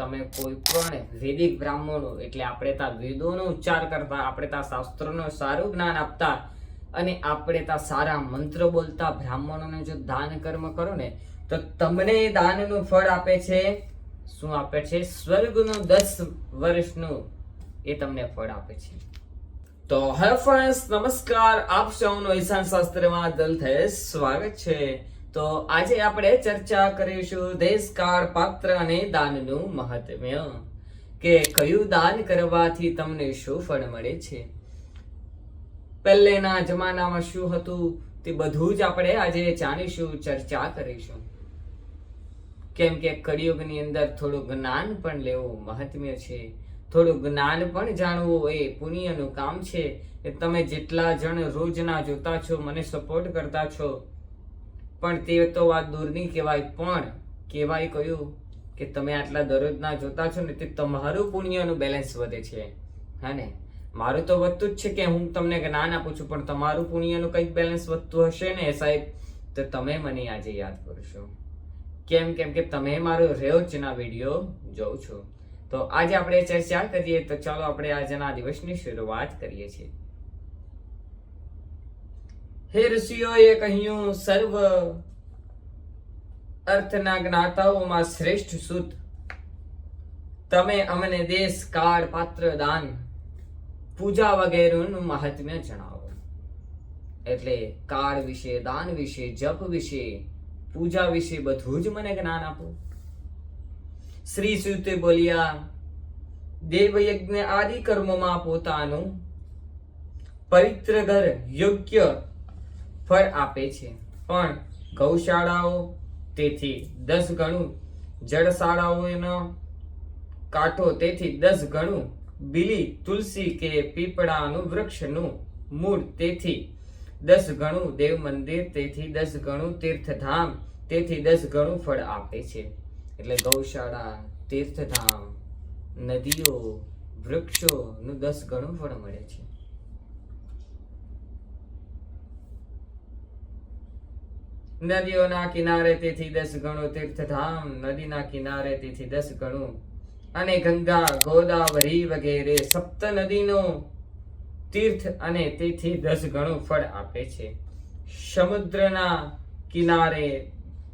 તમે કોઈ પણ વૈદિક બ્રાહ્મણો, એટલે આપણે ત્યાં વેદોનો ઉચ્ચાર કરતા, આપણે ત્યાં શાસ્ત્રોનો સારું જ્ઞાન આપતા અને આપણે ત્યાં સારા મંત્ર બોલતા બ્રાહ્મણોને જો દાન કર્મ કરો ને, તો તમને એ દાનનું ફળ આપે છે. શું આપે છે? સ્વર્ગનું દસ વર્ષનું એ તમને ફળ આપે છે. તો હેલો ફ્રેન્ડ્સ, નમસ્કાર. આપ સૌનો ઈશાન શાસ્ત્રમાં થયે સ્વાગત છે. તો આજે આપણે ચર્ચા કરીશું દેશકાળ પાત્ર અને દાનનું મહત્મ્ય કે કયું દાન કરવાથી તમને શું ફળ મળે છે? પહેલેના જમાનામાં શું હતું તે બધું જ આપણે આજે જાણીશું, ચર્ચા કરીશું. કેમ કે કળિયુગની અંદર થોડું જ્ઞાન પણ લેવું મહાત્મ્ય છે. થોડું જ્ઞાન પણ જાણવું એ પુણ્યનું કામ છે. કે તમે જેટલા જણ રોજના જોતા છો, મને સપોર્ટ કરતા છો પણ તે તો વાત દૂરની કહેવાય. પણ કહેવાય કહ્યું કે તમે આટલા દરરોજના જોતા છો ને તે તમારું પુણ્યનું બેલેન્સ વધે છે. હા મારું તો વધતું જ છે કે હું તમને જ્ઞાન આપું છું પણ તમારું પુણ્યનું કંઈક બેલેન્સ વધતું હશે ને સાહેબ, તો તમે મને આજે યાદ કરશો. કેમ કેમ કે તમે મારો રોજના વીડિયો જોઉં છો. તો આજે આપણે ચર્ચા કરીએ, તો ચાલો આપણે આજના દિવસની શરૂઆત કરીએ છીએ. હે ઋષિઓએ કહ્યું, સર્વ અર્થના જ્ઞાતાઓમાં શ્રેષ્ઠ સુત. તમે અમને દેશ, કાળ, પાત્ર, દાન, પૂજા વગેરેનું મહાત્મ્ય જણાવો. એટલે કાળ વિશે, દાન વિશે, જપ વિશે, પૂજા વિશે બધું જ મને જ્ઞાન આપો. શ્રી સુતે બોલ્યા, દેવયજ્ઞ આદિ કર્મોમાં પોતાનું પવિત્ર ઘર યોગ્ય ફળ આપે છે. પણ ગૌશાળાઓ તેથી દસ ગણું જળશાળાઓનો કાંઠો તેથી દસ ગણું, બીલી, તુલસી કે પીપળાનું વૃક્ષનું મૂળ તેથી દસ ગણું, દેવ મંદિર તેથી દસ ગણું, તીર્થધામ તેથી દસ ગણું ફળ આપે છે. એટલે ગૌશાળા, તીર્થધામ, નદીઓ, વૃક્ષોનું દસ ગણું ફળ મળે છે. નદીઓના કિનારે તેથી દસ ગણું તીર્થધામ, નદીના કિનારે તેથી દસ ગણું. અને ગંગા, ગોદાવરી વગેરે સપ્ત નદીનો તીર્થ અને તેથી દસ ગણું ફળ આપે છે. સમુદ્રના કિનારે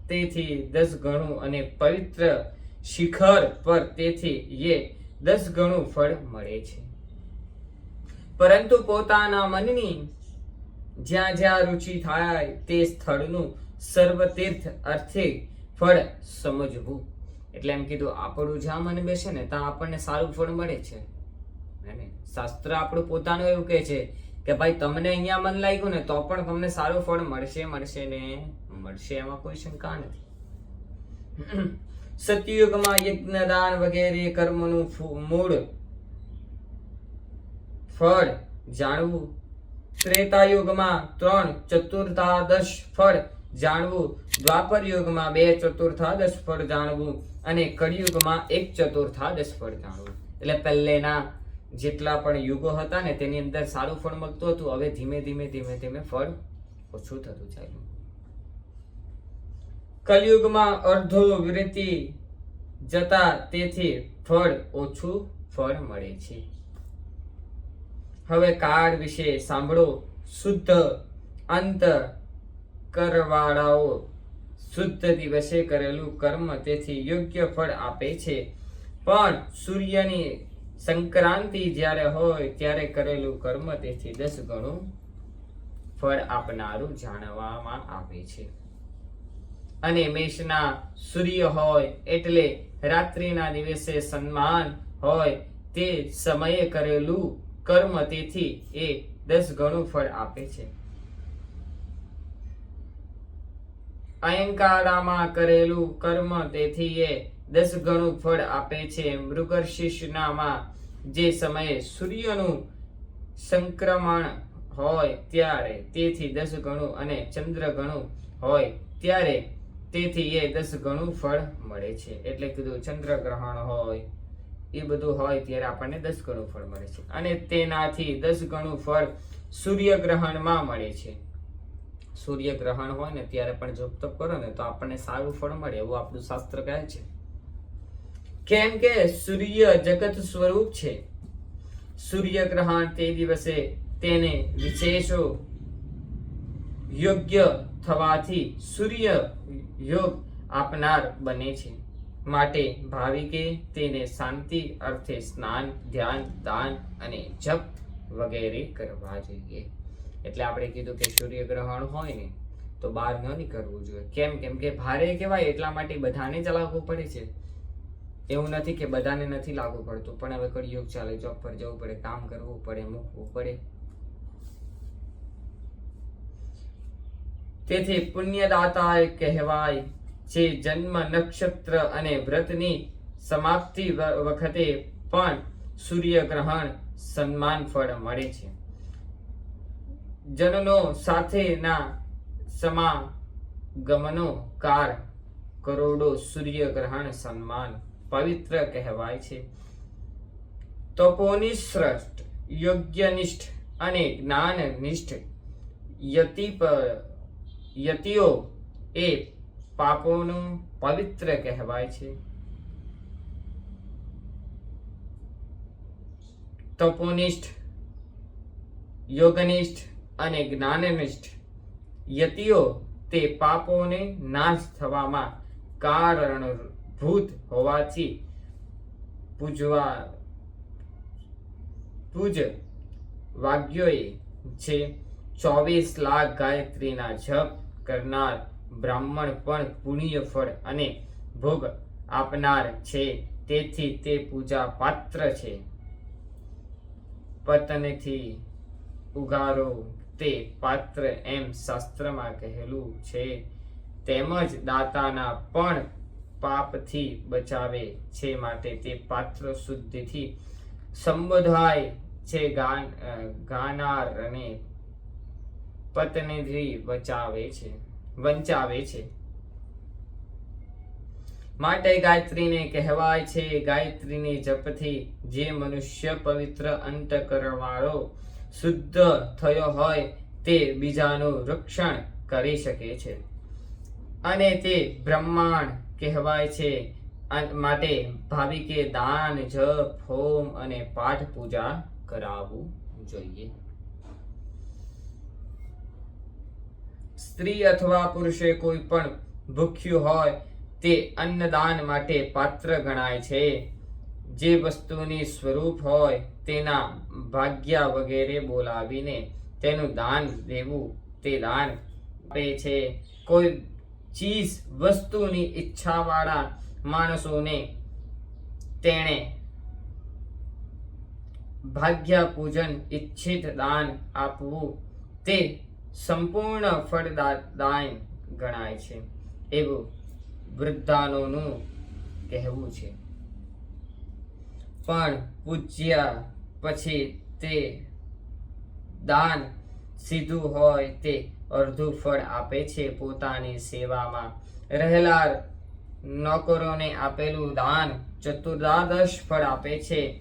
તેથી દસ ગણું અને પવિત્ર શિખર પર તેથી એ દસ ગણું ફળ મળે છે. પરંતુ પોતાના મનની જ્યાં જ્યાં રુચિ થાય તે સ્થળનું સર્વતીર્થ અર્થે ફળ સમજવું. એટલે એમ કીધું, આપણું જ્યાં મન બેસે ને ત્યાં આપણને સારું ફળ મળે છે. શાસ્ત્ર આપણું પોતાનું એવું કહે છે કે ભાઈ, તમને અહીંયા મન લાગ્યું ને, તો પણ તમને સારું ફળ મળશે મળશે ને, મળશે એમાં કોઈ શંકા નથી. સતયુગમાં યજ્ઞ દાન વગેરે કર્મનું મૂળ ફળ જાણવું. ત્રેતા યુગમાં ત્રણ ચતુર્થાદશ ફળ જાણવું. દ્વાપર યુગમાં બે ચતુર્થાદશ ફળ જાણવું અને કળિયુગમાં એક ચતુર્થાદશ ફળ જાણવું. એટલે પહેલેના જેટલા પણ યુગો હતા ને, તેની અંદર સારું ફળ મળતું હતું. હવે ધીમે ધીમે ધીમે ધીમે ફળ ઓછું થતું ચાલ્યું. કલયુગમાં અર્ધો વૃત્તિ જતા તેથી ફળ ઓછું ફળ મળે છે. હવે કાળ વિશે સાંભળો. શુદ્ધ અંત કરવાળાઓ શુદ્ધ દિવસે કરેલું કર્મ તેથી યોગ્ય ફળ આપે છે. પણ સૂર્યની સંક્રાંતિ જ્યારે હોય ત્યારે કરેલું કર્મ તેથી દસ ગણું ફળ આપનારું જાણવામાં આવે છે. અને મેષના સૂર્ય હોય એટલે રાત્રિના દિવસે સન્માન હોય તે સમયે કરેલું કર્મ તેથી એ દસ ગણું ફળ આપે છે. અયંકારામાં કરેલું કર્મ તેથી એ દસ ગણું ફળ આપે છે. મૃગશીર્ષનામાં જે સમયે સૂર્યનું સંક્રમણ હોય ત્યારે તેથી દસ ગણું અને ચંદ્ર ગણું હોય ત્યારે તેથી એ દસ ગણું ફળ મળે છે. એટલે કીધું ચંદ્રગ્રહણ હોય, એ બધું હોય ત્યારે આપણને દસ ગણું ફળ મળે છે. અને તેનાથી દસ ગણું ફળ સૂર્યગ્રહણમાં મળે છે. સૂર્યગ્રહણ હોય ને ત્યારે પણ જપ તપ કરો ને તો આપણને સારું ફળ મળે એવું આપણું શાસ્ત્ર કહે છે. કેમ કે સૂર્ય જગત સ્વરૂપ છે. સૂર્ય ગ્રહણ તે દિવસે તેને વિશેષો યોગ્ય થવાથી સૂર્ય યોગ આપનાર બને છે. માટે ભાવિકે તેને શાંતિ અર્થે સ્નાન, ધ્યાન, દાન અને જપ વગેરે કરવા જોઈએ. એટલે આપણે કીધું કે સૂર્યગ્રહણ હોય ને, તો બહાર ન નીકળવું જોઈએ. કેમ? કેમ કે ભારે કહેવાય એટલા માટે બધાને જ લાગવું પડે છે. એવું નથી કે બધાને નથી લાગુ પડતું, પણ હવે કળિયુગ ચાલે, જોબ પર જવું પડે, કામ કરવું પડે, મૂકવું પડે. તેથી પુણ્યદાતા કહેવાય જે જન્મ નક્ષત્ર અને વ્રતની સમાપ્તિ વખતે પણ સૂર્યગ્રહણ સન્માન ફળ મળે છે. જનનો સાથેના સમાગમનો કાર કરોડો સૂર્યગ્રહણ સન્માન પવિત્ર કહેવાય છે. તપોનિષ્ઠ યોગ્યનિષ્ઠ અને જ્ઞાનનિષ્ઠ યતિ યતિઓ એ પાપોનું પવિત્ર કહેવાય છે. તપોનિષ્ઠ, યોગનિષ્ઠ અને જ્ઞાનનિષ્ઠ યતિઓ તે પાપોને નાશ થવામાં કારણભૂત હોવાથી પૂજવા પૂજ વાગ્યોએ છે ચોવીસ લાખ ગાયત્રીના જપ કરનાર બ્રાહ્મણ પણ પુણ્ય ફળ અને ભોગ આપનાર છે, તેથી તે પૂજા પાત્ર છે. પતનથી ઉગારો તે પાત્ર એમ શાસ્ત્રમાં કહેલું છે, તેમજ દાતાના પણ પાપથી બચાવે છે માટે તે પાત્ર શુદ્ધિથી સંબોધાય છે. ગાન ગાનાર અને પત્નીથી બચાવે છે, વંચાવે છે. માટે ગાયત્રીને કહેવાય છે, ગાયત્રીની જપથી જે મનુષ્ય પવિત્ર અંતકરણવાળો શુદ્ધ થયો હોય તે બીજાનું રક્ષણ કરી શકે છે. અને તે બ્રહ્માંડ કહેવાય છે. માટે ભાવિકે દાન, જપ, હોમ અને પાઠ પૂજા કરાવવું જોઈએ. સ્ત્રી અથવા પુરુષે કોઈ પણ ભૂખ્યું હોય તે અન્નદાન માટે પાત્ર ગણાય છે. જે વસ્તુની સ્વરૂપ હોય તેના ભાગ્યા વગેરે બોલાવીને તેનું દાન દેવું, તે દાન આપે છે. કોઈ ચીજ વસ્તુની ઈચ્છાવાળા માણસોને તેણે ભાગ્ય પૂજન ઈચ્છિત દાન આપવું, તે સંપૂર્ણ ફળદાન ગણાય છે. એવું વૃદ્ધાનોનું કહેવું છે. પણ પૂજ્યા પછી તે દાન સીધું હોય તે અડધું ફળ આપે છે પોતાની સેવામાં. રહેલા નોકરોને આપેલું દાન ચતુર્દાદશ ફળ આપે છે.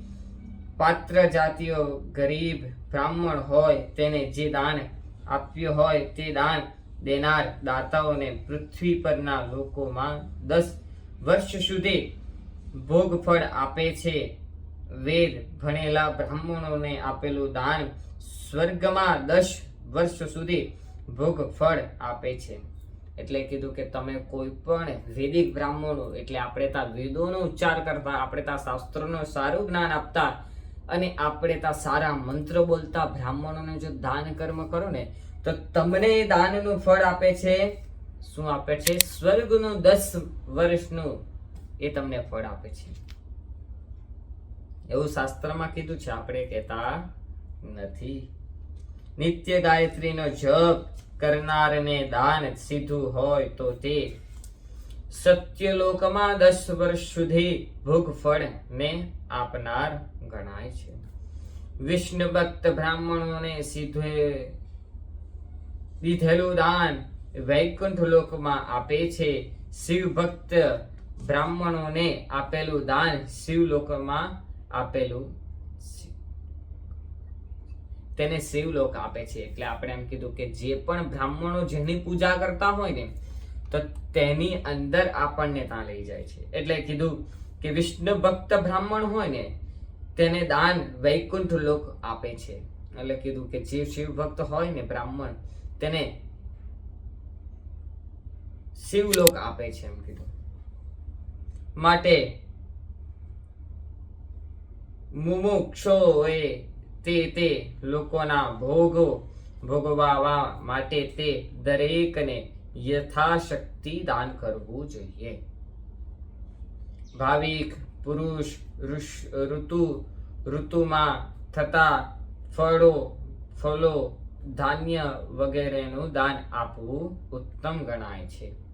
પાત્ર જાતિઓ ગરીબ બ્રાહ્મણ હોય તેને જે દાન આપ્યું હોય તે દાન દેનાર દાતાઓને પૃથ્વી પરના લોકોમાં દસ વર્ષ સુધી ભોગફળ આપે છે. વેદ ભણેલા બ્રાહ્મણોને આપેલું દાન સ્વર્ગમાં દસ વર્ષ સુધી ભોગ ફળ આપે છે. એટલે કીધું કે તમે કોઈ પણ વૈદિક બ્રાહ્મણો, એટલે આપણે ત્યાં વેદોનો ઉચ્ચાર કરતા, આપણે ત્યાં શાસ્ત્રોનું સારું જ્ઞાન આપતા અને આપણે ત્યાં સારા મંત્ર બોલતા બ્રાહ્મણોને જો દાન કર્મ કરો ને, તો તમને દાનનું ફળ આપે છે. શું આપે છે? સ્વર્ગનું દસ વર્ષનું એ તમને ફળ આપે છે. એવું શાસ્ત્રમાં કીધું છે, આપણે કહેતા નથી. નિત્ય ગાયત્રીનો જપ કરનારને દાન સીધું હોય તો તે સત્યલોકમાં દસ વર્ષ સુધી ભોગ ફળ ને આપનાર ગણાય છે. વિષ્ણુ ભક્ત બ્રાહ્મણોને સીધે દીધેલું દાન વૈકુંઠ લોકમાં આપે છે. શિવ ભક્ત બ્રાહ્મણોને આપેલું દાન શિવલોકમાં આપેલું તેને શિવલોક આપે છે. એટલે આપણે એમ કીધું કે જે પણ બ્રાહ્મણો જેની પૂજા કરતા હોય ને, તો તેની અંદર આપણને ત્યાં લઈ જાય છે. એટલે કીધું કે વિષ્ણુ ભક્ત બ્રાહ્મણ હોય ને, તેને દાન વૈકુંઠ લોક આપે છે. એટલે કીધું કે જે શિવ ભક્ત હોય ને બ્રાહ્મણ, તેને શિવલોક આપે છે એમ કીધું. માટે મુમુક્ષોએ તે તે લોકોના ભોગો ભોગવવા માટે તે દરેકને યથાશક્તિ દાન કરવું જોઈએ. ભાવિક, પુરુષ ઋતુ, ઋતુમાં થતા ફળો, ફલો, ધાન્ય વગેરેનું દાન આપવું ઉત્તમ ગણાય છે.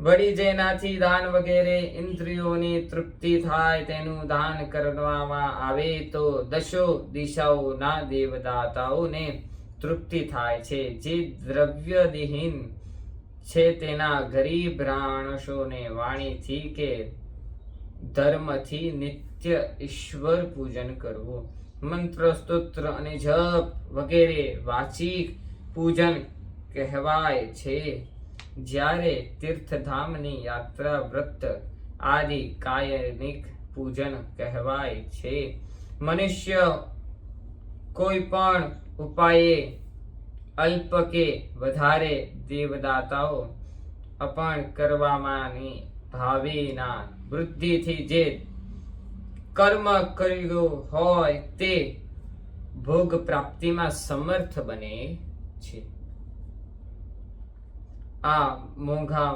વળી જેનાથી દાન વગેરે ઇન્દ્રિયોની તૃપ્તિ થાય તેનું દાન કરવામાં આવે તો દશો દિશાઓના દેવદાતાઓને તૃપ્તિ થાય છે. જે દ્રવ્યદિહીન છે તેના ગરીબ માણસોને વાણીથી કે ધર્મથી નિત્ય ઈશ્વર પૂજન કરવું. મંત્ર, સ્તોત્ર અને જપ વગેરે વાચિક પૂજન કહેવાય છે. જ્યારે તીર્થધામની યાત્રા વ્રત આદિ કાયનિક પૂજન કહેવાય છે. મનુષ્ય કોઈ પણ ઉપાયે અલ્પ કે વધારે દેવદાતાઓ અપણ કરવામાંની ભાવિના વૃદ્ધિથી જે કર્મ કર્યું હોય તે ભોગ પ્રાપ્તિમાં સમર્થ બને છે. આ મોંઘા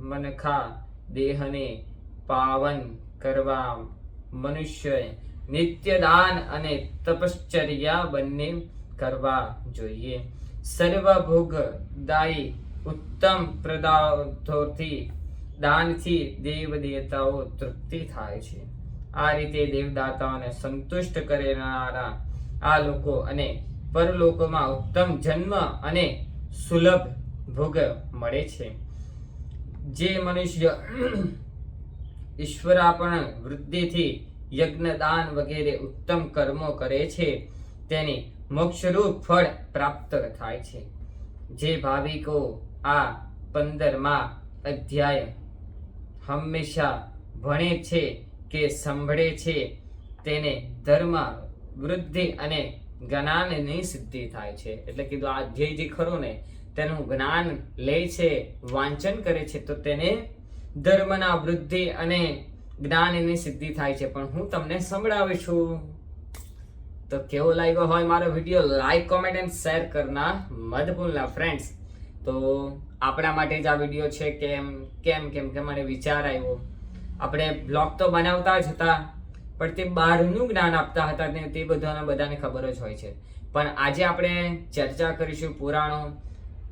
મનખા દેહને પાવન કરવા મનુષ્ય નિત્ય દાન અને તપશ્ચર્યા બંને કરવા જોઈએ. સર્વ ભોગદાયી ઉત્તમ પદાર્થોથી દાનથી દેવ દેવતાઓ તૃપ્તિ થાય છે. આ રીતે દેવદાતાઓને સંતુષ્ટ કરનારા આ લોકો અને પરલોકોમાં ઉત્તમ જન્મ અને સુલભ ભોગ મળે છે. જે મનુષ્ય ઈશ્વરાપણ વૃદ્ધિથી યજ્ઞ દાન વગેરે ઉત્તમ કર્મો કરે છે, તેની મોક્ષરૂપ ફળ પ્રાપ્ત થાય છે. જે ભાવિકો આ પંદરમાં અધ્યાય હંમેશા ભણે છે કે સંભળે છે, તેને ધર્મ, વૃદ્ધિ અને જ્ઞાનની સિદ્ધિ થાય છે. એટલે કીધું આ અધ્યાય જે ખરો ને તેનું જ્ઞાન લે છે, વાંચન કરે છે, તો તેને ધર્મના વૃદ્ધિ અને જ્ઞાનની સિદ્ધિ થાય છે. પણ હું તમને સંભળાવું છું. તો કેવો લાગ્યો હોય મારો video like comment and share કરના મત ભૂલના ફ્રેન્ડ્સ તો આપણા માટે જ આ વીડિયો છે કેમ કેમ કેમ કે મને વિચાર આવ્યો. આપણે બ્લોગ તો બનાવતા જ હતા, પણ તે બહારનું જ્ઞાન આપતા હતા ને તે બધાને બધાને ખબર જ હોય છે. પણ આજે આપણે ચર્ચા કરીશું પુરાણો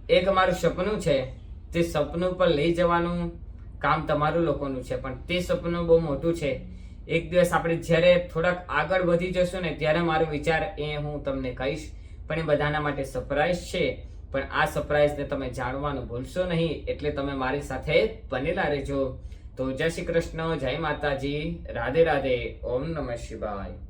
એક મારું સપનું છે, તે સપનું પર લઈ જવાનું કામ તમારું લોકોનું છે, પણ તે સપનું બહુ મોટું છે. એક દિવસ આપણે જ્યારે થોડાક આગળ વધી જશું ને, ત્યારે મારો વિચાર એ હું તમને કહીશ, પણ એ બધાના માટે સરપ્રાઈઝ છે. પણ આ સરપ્રાઈઝને તમે જાણવાનું ભૂલશો નહીં, એટલે તમે મારી સાથે બનેલા રહેજો. તો જય શ્રી કૃષ્ણ, જય માતાજી. રાધે રાધે. ઓમ નમઃ શિવાય.